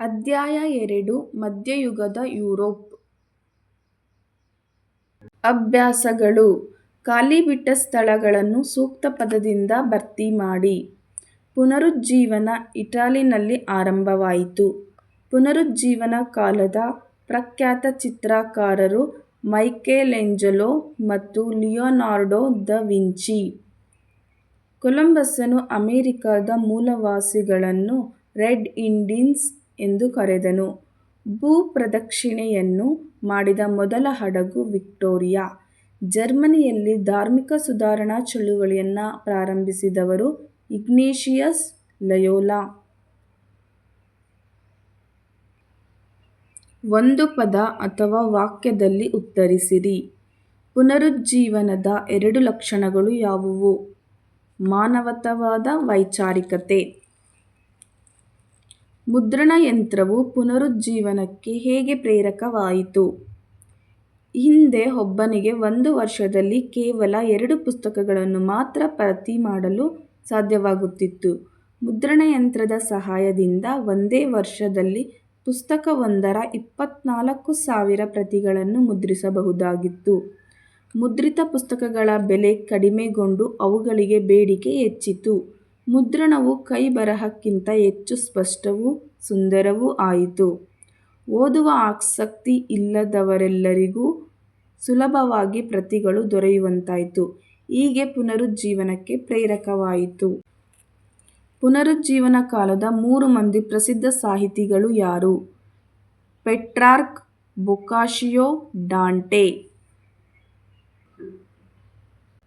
ಅಧ್ಯಾಯ ಎರಡು, ಮಧ್ಯಯುಗದ ಯುರೋಪ್ ಅಭ್ಯಾಸಗಳು ಖಾಲಿ ಬಿಟ್ಟ ಸ್ಥಳಗಳನ್ನು ಸೂಕ್ತ ಪದದಿಂದ ಭರ್ತಿ ಮಾಡಿ. ಪುನರುಜ್ಜೀವನ ಇಟಾಲಿನಲ್ಲಿ ಆರಂಭವಾಯಿತು. ಪುನರುಜ್ಜೀವನ ಕಾಲದ ಪ್ರಖ್ಯಾತ ಚಿತ್ರಕಾರರು ಮೈಕೇಲೆಂಜಲೋ ಮತ್ತು ಲಿಯೊನಾರ್ಡೊ ದ ವಿಂಚಿ. ಕೊಲಂಬಸ್ಸನು ಅಮೆರಿಕದ ಮೂಲವಾಸಿಗಳನ್ನು ರೆಡ್ ಇಂಡಿಯನ್ಸ್ ಎಂದು ಕರೆದನು. ಭೂಪ್ರದಕ್ಷಿಣೆಯನ್ನು ಮಾಡಿದ ಮೊದಲ ಹಡಗು ವಿಕ್ಟೋರಿಯಾ. ಜರ್ಮನಿಯಲ್ಲಿ ಧಾರ್ಮಿಕ ಸುಧಾರಣಾ ಚಳುವಳಿಯನ್ನು ಪ್ರಾರಂಭಿಸಿದವರು ಇಗ್ನೇಷಿಯಸ್ ಲಯೋಲಾ ಒಂದು ಪದ ಅಥವಾ ವಾಕ್ಯದಲ್ಲಿ ಉತ್ತರಿಸಿರಿ. ಪುನರುಜ್ಜೀವನದ ಎರಡು ಲಕ್ಷಣಗಳು ಯಾವುವು? ಮಾನವತವಾದ ವೈಚಾರಿಕತೆ. ಮುದ್ರಣಯಂತ್ರವು ಪುನರುಜ್ಜೀವನಕ್ಕೆ ಹೇಗೆ ಪ್ರೇರಕವಾಯಿತು? ಹಿಂದೆ ಒಬ್ಬನಿಗೆ ಒಂದು ವರ್ಷದಲ್ಲಿ ಕೇವಲ ಎರಡು ಪುಸ್ತಕಗಳನ್ನು ಮಾತ್ರ ಪ್ರತಿ ಮಾಡಲು ಸಾಧ್ಯವಾಗುತ್ತಿತ್ತು. ಮುದ್ರಣ ಯಂತ್ರದ ಸಹಾಯದಿಂದ ಒಂದೇ ವರ್ಷದಲ್ಲಿ ಪುಸ್ತಕವೊಂದರ ಇಪ್ಪತ್ನಾಲ್ಕು ಸಾವಿರ ಪ್ರತಿಗಳನ್ನು ಮುದ್ರಿಸಬಹುದಾಗಿತ್ತು. ಮುದ್ರಿತ ಪುಸ್ತಕಗಳ ಬೆಲೆ ಕಡಿಮೆಗೊಂಡು ಅವುಗಳಿಗೆ ಬೇಡಿಕೆ ಹೆಚ್ಚಿತು. ಮುದ್ರಣವು ಕೈ ಬರಹಕ್ಕಿಂತ ಹೆಚ್ಚು ಸ್ಪಷ್ಟವೂ ಸುಂದರವೂ ಆಯಿತು. ಓದುವ ಆಸಕ್ತಿ ಇಲ್ಲದವರೆಲ್ಲರಿಗೂ ಸುಲಭವಾಗಿ ಪ್ರತಿಗಳು ದೊರೆಯುವಂತಾಯಿತು. ಹೀಗೆ ಪುನರುಜ್ಜೀವನಕ್ಕೆ ಪ್ರೇರಕವಾಯಿತು. ಪುನರುಜ್ಜೀವನ ಕಾಲದ ಮೂರು ಮಂದಿ ಪ್ರಸಿದ್ಧ ಸಾಹಿತಿಗಳು ಯಾರು? Petrarch, Boccaccio Dante.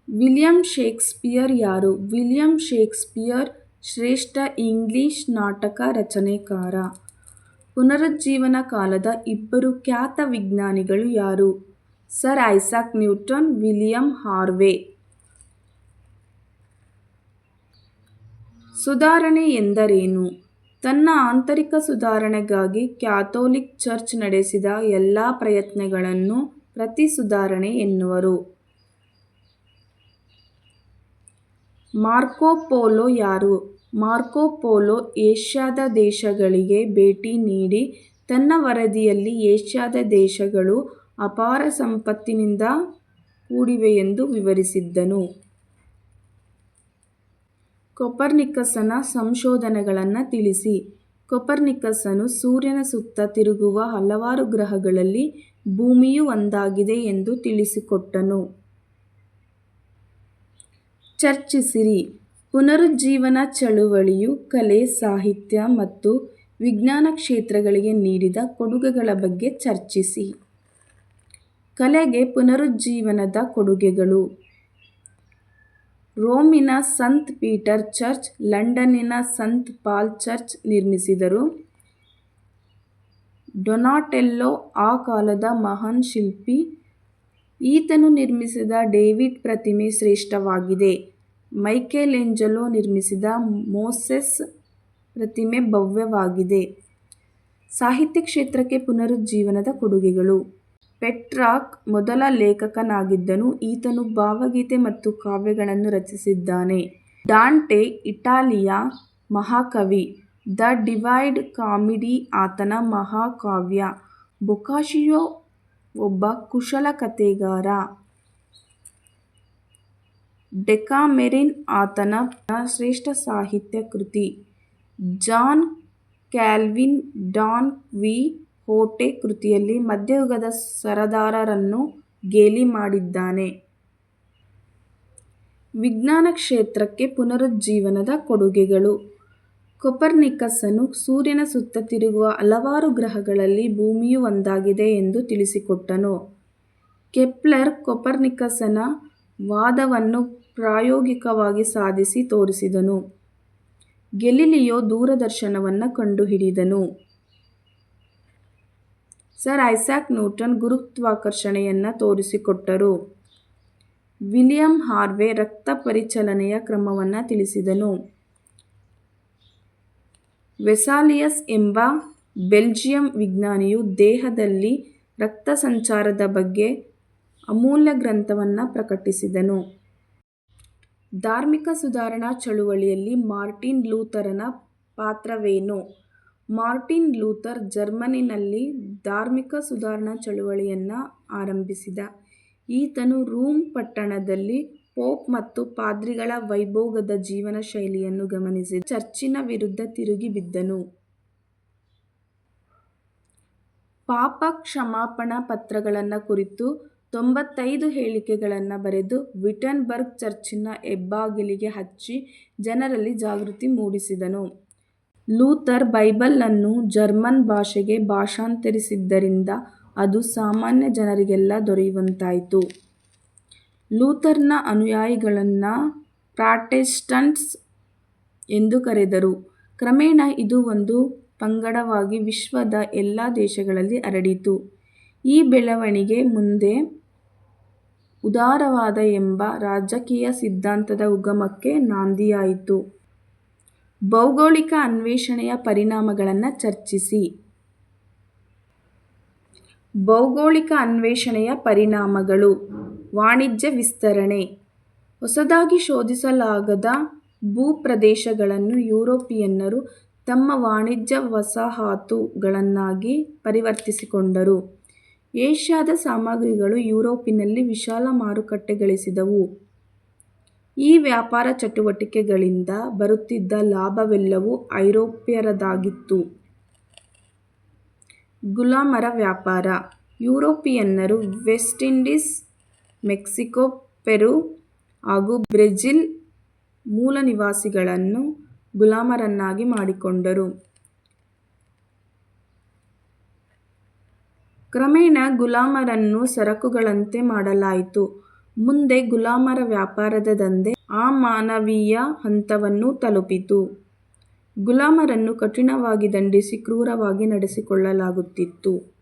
William Shakespeare ಯಾರು? ವಿಲಿಯಂ ಶೇಕ್ಸ್ಪಿಯರ್ ಶ್ರೇಷ್ಠ ಇಂಗ್ಲಿಷ್ ನಾಟಕ ರಚನೆಕಾರ. ಪುನರುಜ್ಜೀವನ ಕಾಲದ ಇಬ್ಬರು ಖ್ಯಾತ ವಿಜ್ಞಾನಿಗಳು ಯಾರು? Sir Isaac Newton, William Harvey. ಸುಧಾರಣೆ ಎಂದರೇನು? ತನ್ನ ಆಂತರಿಕ ಸುಧಾರಣೆಗಾಗಿ ಕ್ಯಾಥೋಲಿಕ್ ಚರ್ಚ್ ನಡೆಸಿದ ಎಲ್ಲ ಪ್ರಯತ್ನಗಳನ್ನು ಪ್ರತಿ-ಸುಧಾರಣೆ ಎನ್ನುವರು. ಮಾರ್ಕೊ ಪೋಲೊ ಯಾರು? ಮಾರ್ಕೋ ಪೋಲೊ ಏಷ್ಯಾದ ದೇಶಗಳಿಗೆ ಭೇಟಿ ನೀಡಿ ತನ್ನ ವರದಿಯಲ್ಲಿ ಏಷ್ಯಾದ ದೇಶಗಳು ಅಪಾರ ಸಂಪತ್ತಿನಿಂದ ಕೂಡಿವೆ ಎಂದು ವಿವರಿಸಿದ್ದನು. ಕೊಪರ್ನಿಕಸನ ಸಂಶೋಧನೆಗಳನ್ನು ತಿಳಿಸಿ. ಕೊಪರ್ನಿಕಸನು ಸೂರ್ಯನ ಸುತ್ತ ತಿರುಗುವ ಹಲವಾರು ಗ್ರಹಗಳಲ್ಲಿ ಭೂಮಿಯು ಒಂದಾಗಿದೆ ಎಂದು ತಿಳಿಸಿಕೊಟ್ಟನು. ಚರ್ಚಿಸಿರಿ. ಪುನರುಜ್ಜೀವನ ಚಳುವಳಿಯು ಕಲೆ, ಸಾಹಿತ್ಯ ಮತ್ತು ವಿಜ್ಞಾನ ಕ್ಷೇತ್ರಗಳಿಗೆ ನೀಡಿದ ಕೊಡುಗೆಗಳ ಬಗ್ಗೆ ಚರ್ಚಿಸಿ. ಕಲೆಗೆ ಪುನರುಜ್ಜೀವನದ ಕೊಡುಗೆಗಳು. ರೋಮಿನ ಸಂತ್ ಪೀಟರ್ ಚರ್ಚ್, ಲಂಡನ್ನಿನ ಸಂತ್ ಪಾಲ್ ಚರ್ಚ್ ನಿರ್ಮಿಸಿದರು. ಡೊನಾಟೆಲ್ಲೊ ಆ ಕಾಲದ ಮಹಾನ್ ಶಿಲ್ಪಿ. ಈತನು ನಿರ್ಮಿಸಿದ ಡೇವಿಡ್ ಪ್ರತಿಮೆ ಶ್ರೇಷ್ಠವಾಗಿದೆ. ಮೈಕೆಲೇಂಜಲೊ ನಿರ್ಮಿಸಿದ ಮೋಸೆಸ್ ಪ್ರತಿಮೆ ಭವ್ಯವಾಗಿದೆ. ಸಾಹಿತ್ಯ ಕ್ಷೇತ್ರಕ್ಕೆ ಪುನರುಜ್ಜೀವನದ ಕೊಡುಗೆಗಳು. ಪೆಟ್ರಾಕ್ ಮೊದಲ ಲೇಖಕನಾಗಿದ್ದನು. ಈತನು ಭಾವಗೀತೆ ಮತ್ತು ಕಾವ್ಯಗಳನ್ನು ರಚಿಸಿದ್ದಾನೆ. ಡಾಂಟೆ, ಇಟಾಲಿಯ ಮಹಾಕವಿ. ದ ಡಿವೈಡ್ ಕಾಮಿಡಿ ಆತನ ಮಹಾಕಾವ್ಯ. ಬೊಕಾಶಿಯೋ ಒಬ್ಬ ಕುಶಲ ಕಥೆಗಾರ. ಡೆಕಾಮೆರಿನ್ ಆತನ ಶ್ರೇಷ್ಠ ಸಾಹಿತ್ಯ ಕೃತಿ. ಜಾನ್ ಕ್ಯಾಲ್ವಿನ್ ಡಾನ್ ಕ್ವಿಹೊಟೆ ಕೃತಿಯಲ್ಲಿ ಮಧ್ಯಯುಗದ ಸರದಾರರನ್ನು ಗೇಲಿ ಮಾಡಿದ್ದಾನೆ. ವಿಜ್ಞಾನ ಕ್ಷೇತ್ರಕ್ಕೆ ಪುನರುಜ್ಜೀವನದ ಕೊಡುಗೆಗಳು. ಕೊಪರ್ನಿಕಸನು ಸೂರ್ಯನ ಸುತ್ತ ತಿರುಗುವ ಹಲವಾರು ಗ್ರಹಗಳಲ್ಲಿ ಭೂಮಿಯು ಒಂದಾಗಿದೆ ಎಂದು ತಿಳಿಸಿಕೊಟ್ಟನು. ಕೆಪ್ಲರ್ ಕೊಪರ್ನಿಕಸನ ವಾದವನ್ನು ಪ್ರಾಯೋಗಿಕವಾಗಿ ಸಾಧಿಸಿ ತೋರಿಸಿದನು. ಗೆಲಿಲಿಯೋ ದೂರದರ್ಶನವನ್ನು ಕಂಡುಹಿಡಿದನು. ಸರ್ ಐಸಾಕ್ ನ್ಯೂಟನ್ ಗುರುತ್ವಾಕರ್ಷಣೆಯನ್ನು ತೋರಿಸಿಕೊಟ್ಟರು. ವಿಲಿಯಂ ಹಾರ್ವೆ ರಕ್ತ ಪರಿಚಲನೆಯ ಕ್ರಮವನ್ನು ತಿಳಿಸಿದನು. ವೆಸಾಲಿಯಸ್ ಎಂಬ ಬೆಲ್ಜಿಯಂ ವಿಜ್ಞಾನಿಯು ದೇಹದಲ್ಲಿ ರಕ್ತ ಸಂಚಾರದ ಬಗ್ಗೆ ಅಮೂಲ್ಯ ಗ್ರಂಥವನ್ನು ಪ್ರಕಟಿಸಿದನು. ಧಾರ್ಮಿಕ ಸುಧಾರಣಾ ಚಳುವಳಿಯಲ್ಲಿ ಮಾರ್ಟಿನ್ ಲೂಥರನ ಪಾತ್ರವೇನು? ಮಾರ್ಟಿನ್ ಲೂಥರ್ ಜರ್ಮನಿನಲ್ಲಿ ಧಾರ್ಮಿಕ ಸುಧಾರಣಾ ಚಳುವಳಿಯನ್ನು ಆರಂಭಿಸಿದ. ಈತನು ರೂಮ್ ಪಟ್ಟಣದಲ್ಲಿ ಪೋಪ್ ಮತ್ತು ಪಾದ್ರಿಗಳ ವೈಭೋಗದ ಜೀವನ ಶೈಲಿಯನ್ನು ಗಮನಿಸಿ ಚರ್ಚಿನ ವಿರುದ್ಧ ತಿರುಗಿಬಿದ್ದನು. ಪಾಪ ಕ್ಷಮಾಪಣಾ ಪತ್ರಗಳನ್ನು ಕುರಿತು ತೊಂಬತ್ತೈದು ಹೇಳಿಕೆಗಳನ್ನು ಬರೆದು ವಿಟನ್ಬರ್ಗ್ ಚರ್ಚಿನ ಹೆಬ್ಬಾಗಿಲಿಗೆ ಹಚ್ಚಿ ಜನರಲ್ಲಿ ಜಾಗೃತಿ ಮೂಡಿಸಿದನು. ಲೂಥರ್ ಬೈಬಲನ್ನು ಜರ್ಮನ್ ಭಾಷೆಗೆ ಭಾಷಾಂತರಿಸಿದ್ದರಿಂದ ಅದು ಸಾಮಾನ್ಯ ಜನರಿಗೆಲ್ಲ ದೊರೆಯುವಂತಾಯಿತು. ಲೂಥರ್ನ ಅನುಯಾಯಿಗಳನ್ನು ಪ್ರಾಟೆಸ್ಟಂಟ್ಸ್ ಎಂದು ಕರೆದರು. ಕ್ರಮೇಣ ಇದು ಒಂದು ಪಂಗಡವಾಗಿ ವಿಶ್ವದ ಎಲ್ಲ ದೇಶಗಳಲ್ಲಿ ಹರಡಿತು. ಈ ಬೆಳವಣಿಗೆ ಮುಂದೆ ಉದಾರವಾದ ಎಂಬ ರಾಜಕೀಯ ಸಿದ್ಧಾಂತದ ಉಗಮಕ್ಕೆ ನಾಂದಿಯಾಯಿತು. ಭೌಗೋಳಿಕ ಅನ್ವೇಷಣೆಯ ಪರಿಣಾಮಗಳನ್ನು ಚರ್ಚಿಸಿ. ಭೌಗೋಳಿಕ ಅನ್ವೇಷಣೆಯ ಪರಿಣಾಮಗಳು ವಾಣಿಜ್ಯ ವಿಸ್ತರಣೆ ಹೊಸದಾಗಿ ಶೋಧಿಸಲಾಗದ ಭೂಪ್ರದೇಶಗಳನ್ನು ಯುರೋಪಿಯನ್ನರು ತಮ್ಮ ವಾಣಿಜ್ಯ ವಸಾಹತುಗಳನ್ನಾಗಿ ಪರಿವರ್ತಿಸಿಕೊಂಡರು. ಏಷ್ಯಾದ ಸಾಮಗ್ರಿಗಳು ಯುರೋಪಿನಲ್ಲಿ ವಿಶಾಲ ಮಾರುಕಟ್ಟೆ ಗಳಿಸಿದವು. ಈ ವ್ಯಾಪಾರ ಚಟುವಟಿಕೆಗಳಿಂದ ಬರುತ್ತಿದ್ದ ಲಾಭವೆಲ್ಲವೂ ಐರೋಪ್ಯರದಾಗಿತ್ತು. ಗುಲಾಮರ ವ್ಯಾಪಾರ ಯುರೋಪಿಯನ್ನರು ವೆಸ್ಟ್ ಇಂಡೀಸ್, ಮೆಕ್ಸಿಕೋ, ಪೆರು ಹಾಗೂ ಬ್ರೆಜಿಲ್ ಮೂಲನಿವಾಸಿಗಳನ್ನು ಗುಲಾಮರನ್ನಾಗಿ ಮಾಡಿಕೊಂಡರು. ಕ್ರಮೇಣ ಗುಲಾಮರನ್ನು ಸರಕುಗಳಂತೆ ಮಾಡಲಾಯಿತು. ಮುಂದೆ ಗುಲಾಮರ ವ್ಯಾಪಾರದ ದಂಧೆ ಅಮಾನವೀಯ ಹಂತವನ್ನು ತಲುಪಿತು. ಗುಲಾಮರನ್ನು ಕಠಿಣವಾಗಿ ದಂಡಿಸಿ ಕ್ರೂರವಾಗಿ ನಡೆಸಿಕೊಳ್ಳಲಾಗುತ್ತಿತ್ತು.